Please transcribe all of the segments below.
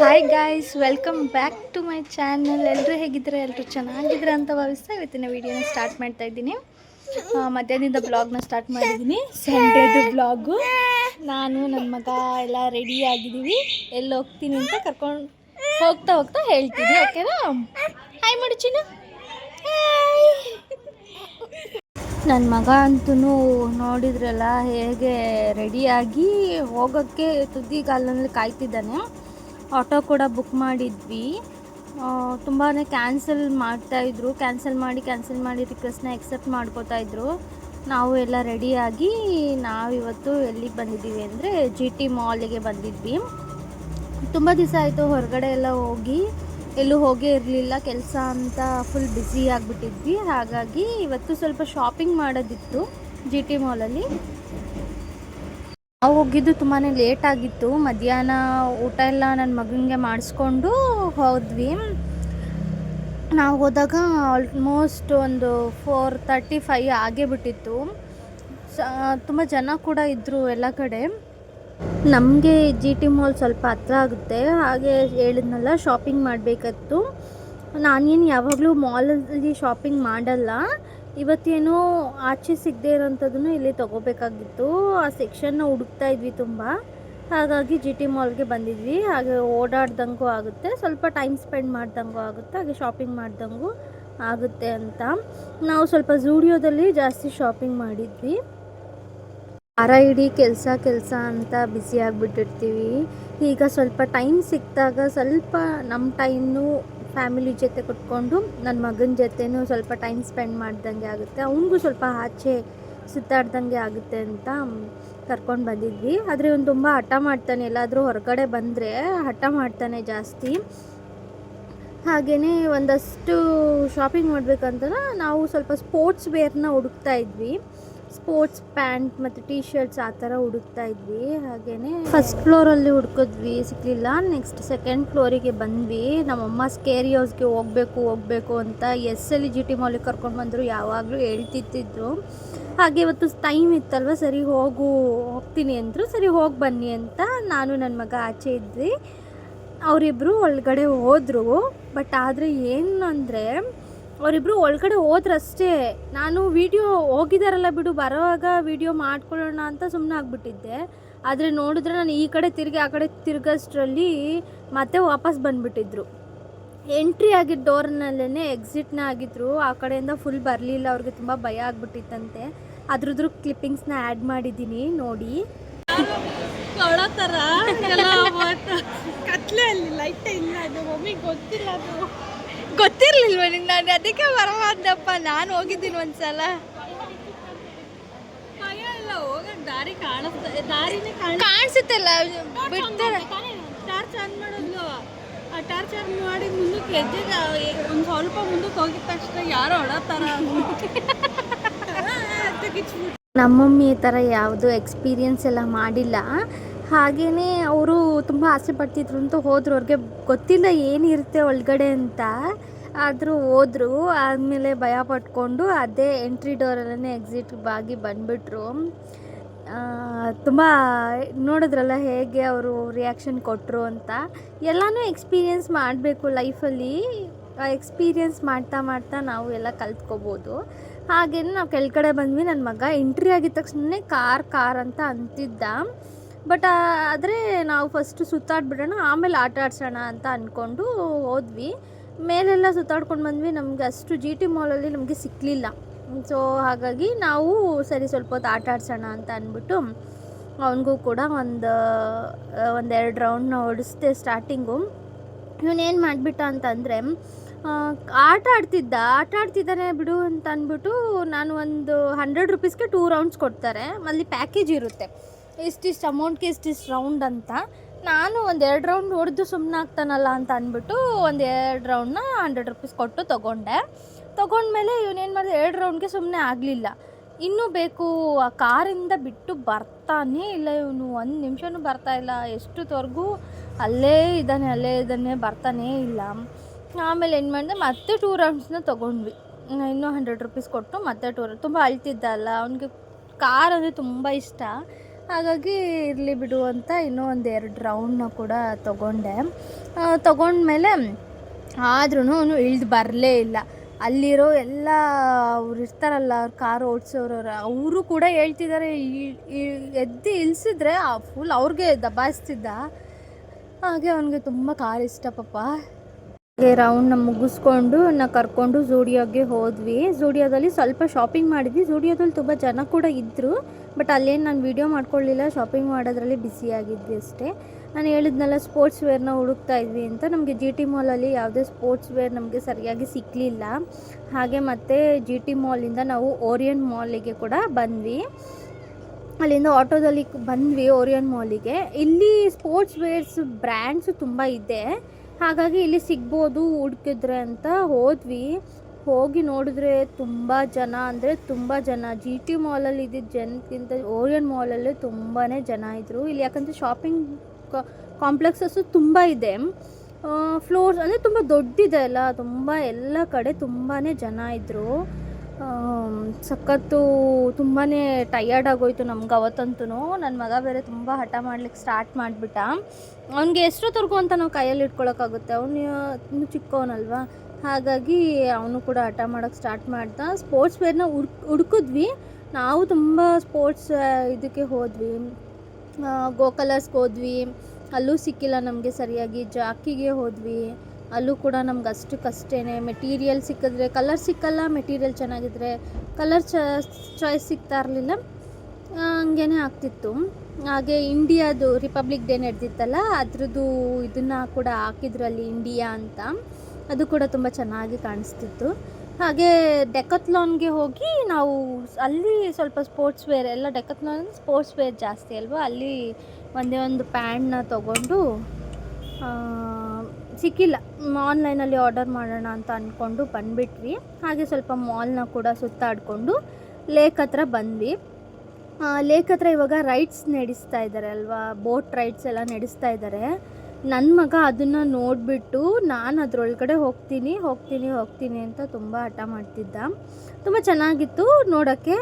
Hi guys welcome back to my channel ಎಲ್ಲರೂ ಹೇಗಿದ್ದರೆ? ಎಲ್ಲರೂ ಚೆನ್ನಾಗಿದ್ರೆ ಅಂತ ಭಾವಿಸ್ತಾ ಇವತ್ತಿನ ವೀಡಿಯೋನ ಸ್ಟಾರ್ಟ್ ಮಾಡ್ತಾ ಇದ್ದೀನಿ. ಮಧ್ಯಾಹ್ನದಿಂದ ಬ್ಲಾಗ್ನ ಸ್ಟಾರ್ಟ್ ಮಾಡಿದ್ದೀನಿ. ಸಂಡೇದು ಬ್ಲಾಗು ನಾನು ನನ್ನ ಮಗ ಎಲ್ಲ ರೆಡಿ ಆಗಿದ್ದೀವಿ. ಎಲ್ಲಿ ಹೋಗ್ತೀನಿ ಅಂತ ಕರ್ಕೊಂಡು ಹೋಗ್ತಾ ಹೋಗ್ತಾ ಹೇಳ್ತೀನಿ ಓಕೆನಾ ಹಾಯ್ ಮಾಡು ಚಿನ್ನ ನನ್ನ ಮಗ ಅಂತೂ ನೋಡಿದ್ರಲ್ಲ, ಹೇಗೆ ರೆಡಿಯಾಗಿ ಹೋಗೋಕ್ಕೆ ತುದಿಗಾಲಲ್ಲಿ ಕಾಯ್ತಿದ್ದಾನೆ. ಆಟೋ ಕೂಡ ಬುಕ್ ಮಾಡಿದ್ವಿ. ತುಂಬಾ ಕ್ಯಾನ್ಸಲ್ ಮಾಡ್ತಾಯಿದ್ರು ಕ್ಯಾನ್ಸಲ್ ಮಾಡಿ ಕ್ಯಾನ್ಸಲ್ ಮಾಡಿ ರಿಕ್ವೆಸ್ಟ್ನ ಎಕ್ಸೆಪ್ಟ್ ಮಾಡ್ಕೋತಾ ಇದ್ರು. ನಾವು ಎಲ್ಲ ರೆಡಿಯಾಗಿ ನಾವಿವತ್ತು ಎಲ್ಲಿಗೆ ಬಂದಿದ್ದೀವಿ ಅಂದರೆ ಜಿ ಟಿ ಮಾಲಿಗೆ ಬಂದಿದ್ವಿ. ತುಂಬ ದಿವಸ ಆಯಿತು ಹೊರಗಡೆ ಎಲ್ಲ ಹೋಗಿ. ಎಲ್ಲೂ ಹೋಗೇ ಇರಲಿಲ್ಲ. ಕೆಲಸ ಅಂತ ಫುಲ್ ಬ್ಯುಸಿ ಆಗಿಬಿಟ್ಟಿದ್ವಿ. ಹಾಗಾಗಿ ಇವತ್ತು ಸ್ವಲ್ಪ ಶಾಪಿಂಗ್ ಮಾಡೋದಿತ್ತು ಜಿ ಟಿ ಮಾಲಲ್ಲಿ ನಾವು ಹೋಗಿದ್ದು ತುಂಬಾ ಲೇಟ್ ಆಗಿತ್ತು. ಮಧ್ಯಾಹ್ನ ಊಟ ಎಲ್ಲ ನನ್ನ ಮಗನಿಗೆ ಮಾಡಿಸ್ಕೊಂಡು ಹೋದ್ವಿ. ನಾವು ಹೋದಾಗ ಆಲ್ಮೋಸ್ಟ್ ಒಂದು ಫೋರ್ ತರ್ಟಿ ಫೈ ಆಗೇ ಬಿಟ್ಟಿತ್ತು. ತುಂಬ ಜನ ಕೂಡ ಇದ್ದರು ಎಲ್ಲ ಕಡೆ. ನಮಗೆ ಜಿ ಟಿ ಮಾಲ್ ಸ್ವಲ್ಪ ಹತ್ರ ಆಗುತ್ತೆ. ಹಾಗೆ ಹೇಳಿದ್ನಲ್ಲ ಶಾಪಿಂಗ್ ಮಾಡಬೇಕಿತ್ತು ನಾನೇನು ಯಾವಾಗಲೂ ಮಾಲಲ್ಲಿ ಶಾಪಿಂಗ್ ಮಾಡಲ್ಲ. ಇವತ್ತೇನೋ ಆಚೆ ಸಿಗದೆ ಇರೋಂಥದ್ದನ್ನು ಇಲ್ಲಿ ತೊಗೋಬೇಕಾಗಿತ್ತು. ಆ ಸೆಕ್ಷನ್ನ ಹುಡುಕ್ತಾ ಇದ್ವಿ ತುಂಬ. ಹಾಗಾಗಿ ಜಿ ಟಿ ಮಾಲ್ಗೆ ಬಂದಿದ್ವಿ. ಹಾಗೆ ಓಡಾಡ್ದಂಗೂ ಆಗುತ್ತೆ. ಸ್ವಲ್ಪ ಟೈಮ್ ಸ್ಪೆಂಡ್ ಮಾಡ್ದಂಗೂ ಆಗುತ್ತೆ. ಹಾಗೆ ಶಾಪಿಂಗ್ ಮಾಡ್ದಂಗೂ ಆಗುತ್ತೆ ಅಂತ. ನಾವು ಸ್ವಲ್ಪ ಝೂಡಿಯೋದಲ್ಲಿ ಜಾಸ್ತಿ ಶಾಪಿಂಗ್ ಮಾಡಿದ್ವಿ. ವಾರ ಇಡೀ ಕೆಲಸ ಕೆಲಸ ಅಂತ ಬ್ಯುಸಿ ಆಗಿಬಿಟ್ಟಿರ್ತೀವಿ. ಈಗ ಸ್ವಲ್ಪ ಟೈಮ್ ಸಿಕ್ಕಿದಾಗ ಸ್ವಲ್ಪ ನಮ್ಮ ಟೈಮ್ನು ಫ್ಯಾಮಿಲಿ ಜೊತೆ ಕುತ್ಕೊಂಡು ನನ್ನ ಮಗನ ಜೊತೆನೂ ಸ್ವಲ್ಪ ಟೈಮ್ ಸ್ಪೆಂಡ್ ಮಾಡ್ದಂಗೆ ಆಗುತ್ತೆ. ಅವನಿಗೂ ಸ್ವಲ್ಪ ಆಚೆ ಸುತ್ತಾಡ್ದಂಗೆ ಆಗುತ್ತೆ ಅಂತ ಕರ್ಕೊಂಡು ಬಂದಿದ್ವಿ. ಆದರೆ ಇವನು ತುಂಬ ಹಠ ಮಾಡ್ತಾನೆ. ಎಲ್ಲಾದರೂ ಹೊರಗಡೆ ಬಂದರೆ ಹಠ ಮಾಡ್ತಾನೆ ಜಾಸ್ತಿ. ಹಾಗೆಯೇ ಒಂದಷ್ಟು ಶಾಪಿಂಗ್ ಮಾಡಬೇಕಂತ ನಾವು ಸ್ವಲ್ಪ ಸ್ಪೋರ್ಟ್ಸ್ ವೇರ್ನ ಹುಡುಕ್ತಾ ಇದ್ವಿ. ಸ್ಪೋರ್ಟ್ಸ್ ಪ್ಯಾಂಟ್ ಮತ್ತು ಟೀ ಶರ್ಟ್ಸ್ ಆ ಥರ ಹುಡುಕ್ತಾ ಇದ್ವಿ ಹಾಗೆಯೇ ಫಸ್ಟ್ ಫ್ಲೋರಲ್ಲಿ ಹುಡ್ಕಿದ್ವಿ ಸಿಕ್ಕಲಿಲ್ಲ ನೆಕ್ಸ್ಟ್ ಸೆಕೆಂಡ್ ಫ್ಲೋರಿಗೆ ಬಂದ್ವಿ. ನಮ್ಮಮ್ಮ ಸ್ಕೇರಿ ಹೌಸ್ಗೆ ಹೋಗಬೇಕು ಹೋಗಬೇಕು ಅಂತ ಎಸ್ ಎಲ್ಲಿ ಜಿ ಟಿ ಮಾಲಿಗೆ ಕರ್ಕೊಂಡು ಬಂದರು, ಯಾವಾಗಲೂ ಹೇಳ್ತಿತ್ತಿದ್ರು ಹಾಗೆ ಇವತ್ತು ಟೈಮ್ ಇತ್ತಲ್ವ, ಸರಿ ಹೋಗು, ಹೋಗ್ತೀನಿ ಅಂದರು, ಸರಿ ಹೋಗಿ ಬನ್ನಿ ಅಂತ ನಾನು ನನ್ನ ಮಗ ಆಚೆ ಇದ್ವಿ. ಅವರಿಬ್ಬರು ಒಳಗಡೆ ಹೋದರು ಬಟ್ ಆದರೆ ಏನು ಅಂದರೆ ಅವರಿಬ್ಬರು ಒಳಗಡೆ ಹೋದ್ರಷ್ಟೇ. ನಾನು ವಿಡಿಯೋ ಹೋಗಿದಾರಲ್ಲ ಬಿಡು, ಬರೋವಾಗ ವಿಡಿಯೋ ಮಾಡ್ಕೊಳ್ಳೋಣ ಅಂತ ಸುಮ್ಮನೆ ಆಗಿಬಿಟ್ಟಿದ್ದೆ. ಆದರೆ ನೋಡಿದ್ರೆ ನಾನು ಈ ಕಡೆ ತಿರುಗಿ, ಆ ಕಡೆ ತಿರುಗಷ್ಟರಲ್ಲಿ ಮತ್ತೆ ವಾಪಸ್ ಬಂದುಬಿಟ್ಟಿದ್ರು. ಎಂಟ್ರಿ ಆಗಿದ್ದ ಡೋರ್ನಲ್ಲೇ ಎಕ್ಸಿಟ್ನ ಆಗಿದ್ರು. ಆ ಕಡೆಯಿಂದ ಫುಲ್ ಬರಲಿಲ್ಲ, ಅವ್ರಿಗೆ ತುಂಬ ಭಯ ಆಗ್ಬಿಟ್ಟಿತ್ತಂತೆ. ಅದ್ರದ್ರ ಕ್ಲಿಪ್ಪಿಂಗ್ಸ್ನ ಆ್ಯಡ್ ಮಾಡಿದ್ದೀನಿ, ನೋಡಿ. ಕತ್ಲೆ ಅಲ್ಲಿ ಲೈಟ್ ಇಲ್ಲ, ಅದು ಗೊತ್ತಿಲ್ಲ ಅದು. ಗೊತ್ತಿರ್ಲಿಲ್ವ ನಿಂಗೆ ನಾನು ಅದಕ್ಕೆ ಬರವಾದಪ್ಪ ನಾನು ಹೋಗಿದ್ದೀನಿ ಒಂದ್ಸಲ. ದಾರಿ ಕಾಣಿಸ್ತಾ ದಾರಿನೇ ಕಾಣ ಕಾಣಿಸುತ್ತಲ್ಲ ಬಿಡ್ತಾರೆ. ಟಾರ್ಚ್ ಆನ್ ಮಾಡೋದು. ಆ ಟಾರ್ಚ್ ಆನ್ ಮಾಡಿ ಮುಂದಕ್ಕೆ ಎದ್ದಿದ ಒಂದು ಸ್ವಲ್ಪ ಮುಂದಕ್ಕೆ ಹೋಗಿದ ತಕ್ಷಣ ಯಾರೋ ಹೊಡತಾರ ನಮ್ಮ ಮಮ್ಮಿ ಈ ಥರ ಯಾವುದು ಎಕ್ಸ್ಪೀರಿಯನ್ಸ್ ಎಲ್ಲ ಮಾಡಿಲ್ಲ. ಹಾಗೆಯೇ ಅವರು ತುಂಬ ಆಸೆ ಪಡ್ತಿದ್ರು ಅಂತ ಹೋದರು. ಅವ್ರಿಗೆ ಗೊತ್ತಿಲ್ಲ ಏನಿರುತ್ತೆ ಒಳಗಡೆ ಅಂತ. ಆದರೂ ಹೋದರು. ಆದಮೇಲೆ ಭಯ ಪಟ್ಕೊಂಡು ಅದೇ ಎಂಟ್ರಿ ಡೋರಲ್ಲೇ ಎಕ್ಸಿಟ್ ಬಾಗಿ ಬಂದುಬಿಟ್ರು. ತುಂಬ ನೋಡಿದ್ರಲ್ಲ ಹೇಗೆ ಅವರು ರಿಯಾಕ್ಷನ್ ಕೊಟ್ಟರು ಅಂತ. ಎಲ್ಲನೂ ಎಕ್ಸ್ಪೀರಿಯೆನ್ಸ್ ಮಾಡಬೇಕು ಲೈಫಲ್ಲಿ ಎಕ್ಸ್ಪೀರಿಯೆನ್ಸ್ ಮಾಡ್ತಾ ಮಾಡ್ತಾ ನಾವು ಎಲ್ಲ ಕಲ್ತ್ಕೋಬೋದು. ಹಾಗೇನೆ ನಾವು ಕೆಳಗಡೆ ಬಂದ್ವಿ. ನನ್ನ ಮಗ ಎಂಟ್ರಿ ಆಗಿದ ತಕ್ಷಣ ಕಾರ್ ಕಾರ್ ಅಂತ ಅಂತಿದ್ದ. ಬಟ್ ಆದರೆ ನಾವು ಫಸ್ಟು ಸುತ್ತಾಡ್ಬಿಡೋಣ, ಆಮೇಲೆ ಆಟ ಆಡ್ಸೋಣ ಅಂತ ಅಂದ್ಕೊಂಡು ಹೋದ್ವಿ. ಮೇಲೆಲ್ಲ ಸುತ್ತಾಡ್ಕೊಂಡು ಬಂದ್ವಿ, ನಮಗೆ ಅಷ್ಟು ಜಿ ಟಿ ಮಾಲಲ್ಲಿ ನಮಗೆ ಸಿಕ್ಕಲಿಲ್ಲ ಸೊ ಹಾಗಾಗಿ ನಾವು ಸರಿ ಸ್ವಲ್ಪ ಹೊತ್ತು ಆಟ ಆಡ್ಸೋಣ ಅಂತ ಅಂದ್ಬಿಟ್ಟು ಅವನಿಗೂ ಕೂಡ ಒಂದು ಒಂದೆರಡು ರೌಂಡ್ನ ಓಡಿಸ್ದೆ ಸ್ಟಾರ್ಟಿಂಗು ಇವನೇನು ಮಾಡಿಬಿಟ್ಟ ಅಂತಂದರೆ ಆಟ ಆಡ್ತಿದ್ದ, ಆಟ ಆಡ್ತಿದ್ದಾನೆ ಬಿಡು ಅಂತ ಅಂದ್ಬಿಟ್ಟು ನಾನು ಒಂದು ಹಂಡ್ರೆಡ್ ರುಪೀಸ್ಗೆ ಟೂ ರೌಂಡ್ಸ್ ಕೊಡ್ತಾರೆ. ಅಲ್ಲಿ ಪ್ಯಾಕೇಜ್ ಇರುತ್ತೆ. ಇಷ್ಟಿಷ್ಟು ಅಮೌಂಟ್ಗೆ ಇಷ್ಟಿಷ್ಟು ರೌಂಡ್ ಅಂತ. ನಾನು ಒಂದು ಎರಡು ರೌಂಡ್ ಹೊಡೆದು ಸುಮ್ಮನೆ ಆಗ್ತಾನಲ್ಲ ಅಂತ ಅಂದ್ಬಿಟ್ಟು ಒಂದು ಎರಡು ರೌಂಡ್ನ ಹಂಡ್ರೆಡ್ ರುಪೀಸ್ ಕೊಟ್ಟು ತೊಗೊಂಡೆ. ತೊಗೊಂಡ್ಮೇಲೆ ಇವನೇನು ಮಾಡಿದೆ, ಎರಡು ರೌಂಡ್ಗೆ ಸುಮ್ಮನೆ ಆಗಲಿಲ್ಲ. ಇನ್ನೂ ಬೇಕು, ಆ ಕಾರಿಂದ ಬಿಟ್ಟು ಬರ್ತಾನೇ ಇಲ್ಲ ಇವನು. ಒಂದು ನಿಮಿಷನೂ ಬರ್ತಾ ಇಲ್ಲ. ಎಷ್ಟುವರೆಗೂ ಅಲ್ಲೇ ಇದ್ದಾನೆ ಅಲ್ಲೇ ಇದ್ದಾನೆ, ಬರ್ತಾನೇ ಇಲ್ಲ. ಆಮೇಲೆ ಏನು ಮಾಡಿದೆ, ಮತ್ತೆ ಟೂ ರೌಂಡ್ಸ್ನ ತೊಗೊಂಡ್ವಿ. ಇನ್ನೂ ಹಂಡ್ರೆಡ್ ರುಪೀಸ್ ಕೊಟ್ಟು ಮತ್ತೆ ಟೂ ತುಂಬ ಅಳ್ತಿದ್ದ ಅಲ್ಲ. ಅವನಿಗೆ ಕಾರ್ ಅಂದರೆ ತುಂಬ ಇಷ್ಟ. ಹಾಗಾಗಿ ಇರಲಿ ಬಿಡು ಅಂತ ಇನ್ನೂ ಒಂದು ಎರಡು ರೌಂಡ್ನ ಕೂಡ ತೊಗೊಂಡೆ. ತೊಗೊಂಡ್ಮೇಲೆ ಆದ್ರೂ ಅವನು ಇಳ್ದು ಬರಲೇ ಇಲ್ಲ. ಅಲ್ಲಿರೋ ಎಲ್ಲ ಅವ್ರು ಇರ್ತಾರಲ್ಲ, ಅವ್ರು ಕಾರ್ ಓಡಿಸೋರು ಅವರು ಕೂಡ ಹೇಳ್ತಿದ್ದಾರೆ ಎದ್ದು ಇಳಿಸಿದ್ರೆ ಫುಲ್ ಅವ್ರಿಗೆ ದಬಾಯಿಸ್ತಿದ್ದ ಹಾಗೆ ಅವನಿಗೆ ತುಂಬ ಕಾರ್ ಇಷ್ಟ ಪಾಪ. ಹಾಗೆ ರೌಂಡ್ನ ಮುಗಿಸ್ಕೊಂಡು ನಾ ಕರ್ಕೊಂಡು ಝೂಡಿಯೋಗೆ ಹೋದ್ವಿ. ಝೂಡಿಯೋದಲ್ಲಿ ಸ್ವಲ್ಪ ಶಾಪಿಂಗ್ ಮಾಡಿದ್ವಿ. ಝೂಡಿಯೋದಲ್ಲಿ ತುಂಬ ಜನ ಕೂಡ ಇದ್ದರು ಬಟ್ ಅಲ್ಲೇನು ನಾನು ವೀಡಿಯೋ ಮಾಡ್ಕೊಳ್ಳಿಲ್ಲ ಶಾಪಿಂಗ್ ಮಾಡೋದ್ರಲ್ಲಿ ಬ್ಯುಸಿಯಾಗಿದ್ವಿ ಅಷ್ಟೇ. ನಾನು ಹೇಳಿದ್ನಲ್ಲ ಸ್ಪೋರ್ಟ್ಸ್ ವೇರ್ನ ಹುಡುಕ್ತಾ ಇದ್ವಿ ಅಂತ. ನಮಗೆ ಜಿ ಟಿ ಮಾಲಲ್ಲಿ ಯಾವುದೇ ಸ್ಪೋರ್ಟ್ಸ್ ವೇರ್ ನಮಗೆ ಸರಿಯಾಗಿ ಸಿಕ್ಕಲಿಲ್ಲ ಹಾಗೆ ಮತ್ತೆ ಜಿ ಟಿ ಮಾಲಿಂದ ನಾವು ಓರಿಯನ್ ಮಾಲಿಗೆ ಕೂಡ ಬಂದ್ವಿ. ಅಲ್ಲಿಂದ ಆಟೋದಲ್ಲಿ ಬಂದ್ವಿ ಓರಿಯನ್ ಮಾಲಿಗೆ ಇಲ್ಲಿ ಸ್ಪೋರ್ಟ್ಸ್ ವೇರ್ಸ್ ಬ್ರ್ಯಾಂಡ್ಸು ತುಂಬ ಇದೆ. ಹಾಗಾಗಿ ಇಲ್ಲಿ ಸಿಗ್ಬೋದು, ಹುಡುಕಿದ್ರೆ ಅಂತ ಹೋದ್ವಿ. ಹೋಗಿ ನೋಡಿದ್ರೆ ತುಂಬ ಜನ, ಅಂದರೆ ತುಂಬ ಜನ. ಜಿ ಟಿ ಮಾಲಲ್ಲಿ ಇದ್ದಿದ್ದ ಜನಕ್ಕಿಂತ ಓರಿಯನ್ ಮಾಲಲ್ಲೇ ತುಂಬಾ ಜನ ಇದ್ದರು ಇಲ್ಲಿ ಯಾಕಂದರೆ ಶಾಪಿಂಗ್ ಕಾಂಪ್ಲೆಕ್ಸಸ್ಸು ತುಂಬ ಇದೆ. ಫ್ಲೋರ್ಸ್ ಅಂದರೆ ತುಂಬ ದೊಡ್ಡಿದೆ ಅಲ್ಲ, ತುಂಬ ಎಲ್ಲ ಕಡೆ ತುಂಬಾ ಜನ ಇದ್ದರು ಸಖತ್ತು ತುಂಬಾ ಟಯರ್ಡ್ ಆಗೋಯ್ತು ನಮ್ಗೆ ಅವತ್ತಂತೂ ನನ್ನ ಮಗ ಬೇರೆ ತುಂಬ ಹಠ ಮಾಡ್ಲಿಕ್ಕೆ ಸ್ಟಾರ್ಟ್ ಮಾಡಿಬಿಟ್ಟ. ಅವ್ನಿಗೆ ಎಷ್ಟೊತ್ತವರೆಗೂ ಅಂತ ನಾವು ಕೈಯಲ್ಲಿ ಇಟ್ಕೊಳಕ್ಕಾಗುತ್ತೆ? ಅವನು ಚಿಕ್ಕವನಲ್ವಾ? ಹಾಗಾಗಿ ಅವನು ಕೂಡ ಹಠ ಮಾಡೋಕ್ಕೆ ಸ್ಟಾರ್ಟ್ ಮಾಡ್ದ. ಸ್ಪೋರ್ಟ್ಸ್ ವೇರ್ನ ಹುಡ್ಕ್ ಹುಡ್ಕಿದ್ವಿ. ನಾವು ತುಂಬ ಸ್ಪೋರ್ಟ್ಸ್ ಇದಕ್ಕೆ ಹೋದ್ವಿ. ಗೋ ಕಲರ್ಸ್ಗೆ ಹೋದ್ವಿ. ಅಲ್ಲೂ ಸಿಕ್ಕಿಲ್ಲ ನಮಗೆ ಸರಿಯಾಗಿ. ಜಾಕಿಗೆ ಹೋದ್ವಿ. ಅಲ್ಲೂ ಕೂಡ ನಮ್ಗೆ ಅಷ್ಟಕ್ಕಷ್ಟೇ ಮೆಟೀರಿಯಲ್ ಸಿಕ್ಕಿದ್ರೆ ಕಲರ್ ಸಿಕ್ಕಲ್ಲ ಮೆಟೀರಿಯಲ್ ಚೆನ್ನಾಗಿದ್ರೆ ಕಲರ್ ಚಾಯ್ಸ್ ಸಿಗ್ತಾ ಇರಲಿಲ್ಲ. ಹಂಗೇನೆ ಆಗ್ತಿತ್ತು. ಹಾಗೆ ಇಂಡಿಯಾದು ರಿಪಬ್ಲಿಕ್ ಡೇ ನಡೆದಿತ್ತಲ್ಲ, ಅದ್ರದ್ದು ಇದನ್ನು ಕೂಡ ಹಾಕಿದ್ರು ಅಲ್ಲಿ ಇಂಡಿಯಾ ಅಂತ. ಅದು ಕೂಡ ತುಂಬ ಚೆನ್ನಾಗಿ ಕಾಣಿಸ್ತಿತ್ತು. ಹಾಗೆ ಡೆಕತ್ಲಾನ್ಗೆ ಹೋಗಿ ನಾವು ಅಲ್ಲಿ ಸ್ವಲ್ಪ ಸ್ಪೋರ್ಟ್ಸ್ ವೇರ್ ಎಲ್ಲ ಡೆಕತ್ಲಾನ್ ಸ್ಪೋರ್ಟ್ಸ್ ವೇರ್ ಜಾಸ್ತಿ ಅಲ್ವಾ? ಅಲ್ಲಿ ಒಂದೇ ಒಂದು ಪ್ಯಾಂಟ್ನ ತೊಗೊಂಡು ಸಿಕ್ಕಿಲ್ಲ. ಆನ್ಲೈನಲ್ಲಿ ಆರ್ಡರ್ ಮಾಡೋಣ ಅಂತ ಅಂದ್ಕೊಂಡು ಬಂದುಬಿಟ್ವಿ. ಹಾಗೆ ಸ್ವಲ್ಪ ಮಾಲ್ನ ಕೂಡ ಸುತ್ತಾಡಿಕೊಂಡು ಲೇಕ್ ಹತ್ರ ಬಂದ್ವಿ. ಲೇಕ್ ಹತ್ರ ಇವಾಗ ರೈಡ್ಸ್ ನಡೆಸ್ತಾ ಇದ್ದಾರೆ ಅಲ್ವಾ? ಬೋಟ್ ರೈಡ್ಸ್ ಎಲ್ಲ ನಡೆಸ್ತಾ ಇದ್ದಾರೆ ನನ್ನ ಮಗ ಅದನ್ನು ನೋಡಿಬಿಟ್ಟು ನಾನು ಅದರೊಳಗಡೆ ಹೋಗ್ತೀನಿ ಹೋಗ್ತೀನಿ ಹೋಗ್ತೀನಿ ಅಂತ ತುಂಬ ಹಠ ಮಾಡ್ತಿದ್ದ. ತುಂಬ ಚೆನ್ನಾಗಿತ್ತು ನೋಡೋಕ್ಕೆ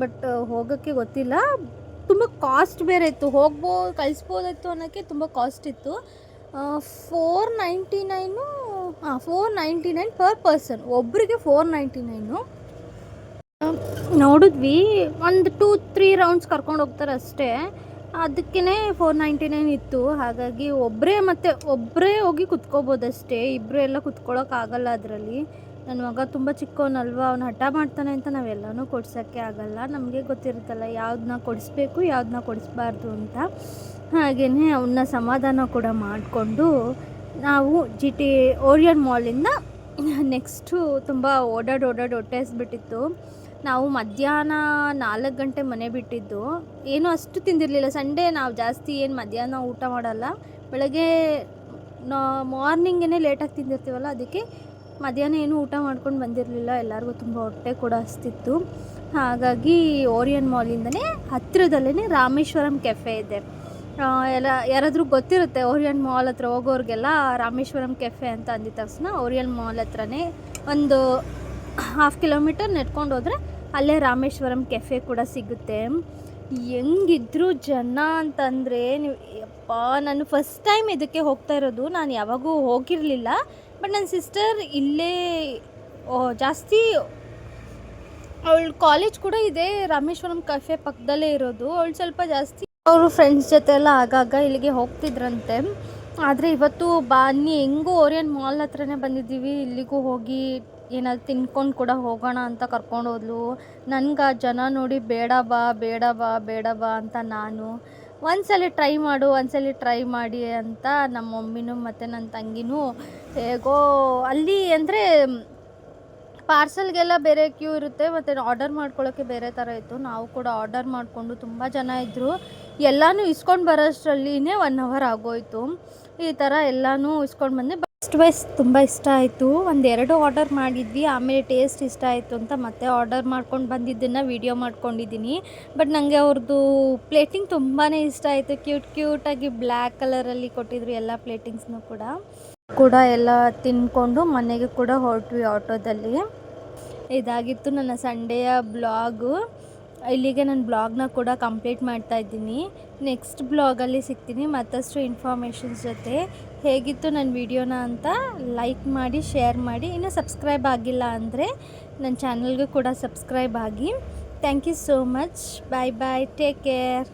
ಬಟ್ ಹೋಗೋಕ್ಕೆ ಗೊತ್ತಿಲ್ಲ. ತುಂಬ ಕಾಸ್ಟ್ ಬೇರೆ ಇತ್ತು. ಹೋಗ್ಬೋ, ಕಳಿಸ್ಬೋದಿತ್ತು ಅನ್ನೋಕ್ಕೆ ತುಂಬ ಕಾಸ್ಟ್ ಇತ್ತು. ಫೋರ್ ನೈಂಟಿ ನೈನು ಹಾಂ four ninety nine per person ಒಬ್ಬರಿಗೆ ಫೋರ್ ನೈಂಟಿ ನೈನು ನೋಡಿದ್ವಿ. ಒಂದು ಟೂ ತ್ರೀ ರೌಂಡ್ಸ್ ಕರ್ಕೊಂಡು ಹೋಗ್ತಾರೆ ಅಷ್ಟೇ ಅದಕ್ಕೇ ಫೋರ್ ನೈಂಟಿ ನೈನ್ ಇತ್ತು. ಹಾಗಾಗಿ ಒಬ್ಬರೇ ಮತ್ತು ಒಬ್ಬರೇ ಹೋಗಿ ಕುತ್ಕೋಬೋದಷ್ಟೇ. ಇಬ್ಬರು ಎಲ್ಲ ಕುತ್ಕೊಳ್ಳೋಕ್ಕಾಗಲ್ಲ ಅದರಲ್ಲಿ. ನನ್ನ ಮಗ ತುಂಬ ಚಿಕ್ಕವನಲ್ವಾ, ಅವ್ನು ಹಠ ಮಾಡ್ತಾನೆ ಅಂತ ನಾವೆಲ್ಲನೂ ಕೊಡ್ಸೋಕ್ಕೆ ಆಗಲ್ಲ. ನಮಗೆ ಗೊತ್ತಿರುತ್ತಲ್ಲ ಯಾವ್ದನ್ನ ಕೊಡಿಸ್ಬೇಕು ಯಾವ್ದನ್ನ ಕೊಡಿಸ್ಬಾರ್ದು ಅಂತ. ಹಾಗೆಯೇ ಅವನ್ನ ಸಮಾಧಾನ ಕೂಡ ಮಾಡಿಕೊಂಡು ನಾವು ಜಿ ಟಿ ಓರಿಯನ್ ಮಾಲಿಂದ ನೆಕ್ಸ್ಟು ತುಂಬ ಓಡಾಡಿ ಓಡಾಡಿ ಹೊಟ್ಟೆ ನಾವು ಮಧ್ಯಾಹ್ನ ನಾಲ್ಕು ಗಂಟೆ ಮನೆ ಬಿಟ್ಟಿದ್ದು. ಏನು ಅಷ್ಟು ತಿಂದಿರಲಿಲ್ಲ. ಸಂಡೇ ನಾವು ಜಾಸ್ತಿ ಏನು ಮಧ್ಯಾಹ್ನ ಊಟ ಮಾಡಲ್ಲ. ಬೆಳಗ್ಗೆ ಮಾರ್ನಿಂಗೇ ಲೇಟಾಗಿ ತಿಂದಿರ್ತೀವಲ್ಲ, ಅದಕ್ಕೆ ಮಧ್ಯಾಹ್ನ ಏನು ಊಟ ಮಾಡ್ಕೊಂಡು ಬಂದಿರಲಿಲ್ಲ. ಎಲ್ಲರಿಗೂ ತುಂಬ ಹೊಟ್ಟೆ ಕೂಡ ಹಸ್ತಿತ್ತು. ಹಾಗಾಗಿ ಓರಿಯನ್ ಮಾಲಿಂದನೇ ಹತ್ತಿರದಲ್ಲೇ ರಾಮೇಶ್ವರಂ ಕೆಫೆ ಇದೆ. ಎಲ್ಲ, ಯಾರಾದರೂ ಗೊತ್ತಿರುತ್ತೆ ಓರಿಯನ್ ಮಾಲ್ ಹತ್ರ ಹೋಗೋರಿಗೆಲ್ಲ ರಾಮೇಶ್ವರಂ ಕೆಫೆ ಅಂತ ಅಂದಿದ ತಕ್ಷಣ ಓರಿಯನ್ ಮಾಲ್ ಹತ್ರನೇ ಒಂದು ಹಾಫ್ ಕಿಲೋಮೀಟರ್ ನೆಡ್ಕೊಂಡು ಹೋದರೆ ಅಲ್ಲೇ ರಾಮೇಶ್ವರಂ ಕೆಫೆ ಕೂಡ ಸಿಗುತ್ತೆ. ಹೆಂಗಿದ್ರು ಜನ ಅಂತಂದರೆ ನೀವು, ಯಪ್ಪ, ನಾನು ಫಸ್ಟ್ ಟೈಮ್ ಇದಕ್ಕೆ ಹೋಗ್ತಾ ಇರೋದು, ನಾನು ಯಾವಾಗೂ ಹೋಗಿರಲಿಲ್ಲ. ಬಟ್ ನನ್ನ ಸಿಸ್ಟರ್ ಇಲ್ಲೇ ಜಾಸ್ತಿ, ಅವಳ ಕಾಲೇಜ್ ಕೂಡ ಇದೆ ರಾಮೇಶ್ವರಂ ಕೆಫೆ ಪಕ್ಕದಲ್ಲೇ ಇರೋದು. ಅವಳು ಸ್ವಲ್ಪ ಜಾಸ್ತಿ ಅವರು ಫ್ರೆಂಡ್ಸ್ ಜೊತೆ ಎಲ್ಲ ಆಗಾಗ ಇಲ್ಲಿಗೆ ಹೋಗ್ತಿದ್ರಂತೆ. ಆದರೆ ಇವತ್ತು ಬನ್ನಿ, ಹೆಂಗೂ ಓರಿಯನ್ ಮಾಲ್ ಹತ್ರನೇ ಬಂದಿದ್ದೀವಿ. ಇಲ್ಲಿಗೂ ಹೋಗಿ ಏನಾದ್ರು ತಿನ್ಕೊಂಡು ಕೂಡ ಹೋಗೋಣ ಅಂತ ಕರ್ಕೊಂಡು ಹೋದ್ಲು. ನನ್ಗೆ ಆ ಜನ ನೋಡಿ ಬೇಡ ಬಾ ಬೇಡ ಬಾ ಬೇಡ ಬಾ ಅಂತ ನಾನು ಒಂದ್ಸಲಿ ಟ್ರೈ ಮಾಡು, ಒಂದ್ಸಲಿ ಟ್ರೈ ಮಾಡಿ ಅಂತ ನಮ್ಮ ಮಮ್ಮಿನೂ ಮತ್ತು ನನ್ನ ತಂಗಿನೂ ಹೇಗೋ ಅಲ್ಲಿ ಅಂದರೆ ಪಾರ್ಸಲ್ಗೆಲ್ಲ ಬೇರೆ ಕ್ಯೂ ಇರುತ್ತೆ ಮತ್ತು ಆರ್ಡರ್ ಮಾಡ್ಕೊಳ್ಳೋಕ್ಕೆ ಬೇರೆ ಥರ ಇತ್ತು. ನಾವು ಕೂಡ ಆರ್ಡರ್ ಮಾಡಿಕೊಂಡು ತುಂಬ ಜನ ಇದ್ದರು ಎಲ್ಲನೂ ಇಸ್ಕೊಂಡು ಬರೋಷ್ಟರಲ್ಲಿನೇ ಒನ್ ಅವರ್ ಆಗೋಯ್ತು. ಈ ಥರ ಎಲ್ಲನೂ ಇಸ್ಕೊಂಡು ಬಂದೆ. ಬೆಸ್ಟ್ ವೈಸ್ ತುಂಬ ಇಷ್ಟ ಆಯಿತು. ಒಂದೆರಡು ಆರ್ಡರ್ ಮಾಡಿದ್ವಿ, ಆಮೇಲೆ ಟೇಸ್ಟ್ ಇಷ್ಟ ಆಯಿತು ಅಂತ ಮತ್ತೆ ಆರ್ಡರ್ ಮಾಡ್ಕೊಂಡು ಬಂದಿದ್ದನ್ನು ವೀಡಿಯೋ ಮಾಡ್ಕೊಂಡಿದ್ದೀನಿ ಬಟ್ ನನಗೆ ಅವ್ರದ್ದು ಪ್ಲೇಟಿಂಗ್ ತುಂಬಾ ಇಷ್ಟ ಆಯಿತು. ಕ್ಯೂಟ್ ಕ್ಯೂಟಾಗಿ ಬ್ಲ್ಯಾಕ್ ಕಲರಲ್ಲಿ ಕೊಟ್ಟಿದ್ರು ಎಲ್ಲ ಪ್ಲೇಟಿಂಗ್ಸ್ನೂ ಕೂಡ. ಕೂಡ ಎಲ್ಲ ತಿನ್ಕೊಂಡು ಮನೆಗೆ ಕೂಡ ಹೊರಟ್ವಿ ಆಟೋದಲ್ಲಿ. ಇದಾಗಿತ್ತು ನನ್ನ ಸಂಡೆಯ ಬ್ಲಾಗು. ಇಲ್ಲಿಗೆ ನನ್ನ ಬ್ಲಾಗ್ನ ಕೂಡ ಕಂಪ್ಲೀಟ್ ಮಾಡ್ತಾ ಇದ್ದೀನಿ. ನೆಕ್ಸ್ಟ್ ಬ್ಲಾಗಲ್ಲಿ ಸಿಗ್ತೀನಿ. ಮತ್ತಷ್ಟು ಇನ್ಫಾರ್ಮೇಷನ್ಸ್ ಜೊತೆ. ಹೇಗಿತ್ತು ನನ್ನ ವಿಡಿಯೋನ ಅಂತ ಲೈಕ್ ಮಾಡಿ ಶೇರ್ ಮಾಡಿ. ಇನ್ನೂ ಸಬ್ಸ್ಕ್ರೈಬ್ ಆಗಿಲ್ಲ ಅಂದರೆ ನನ್ನ ಚಾನಲ್ಗೂ ಕೂಡ ಸಬ್ಸ್ಕ್ರೈಬ್ ಆಗಿ. Thank you so much bye bye take care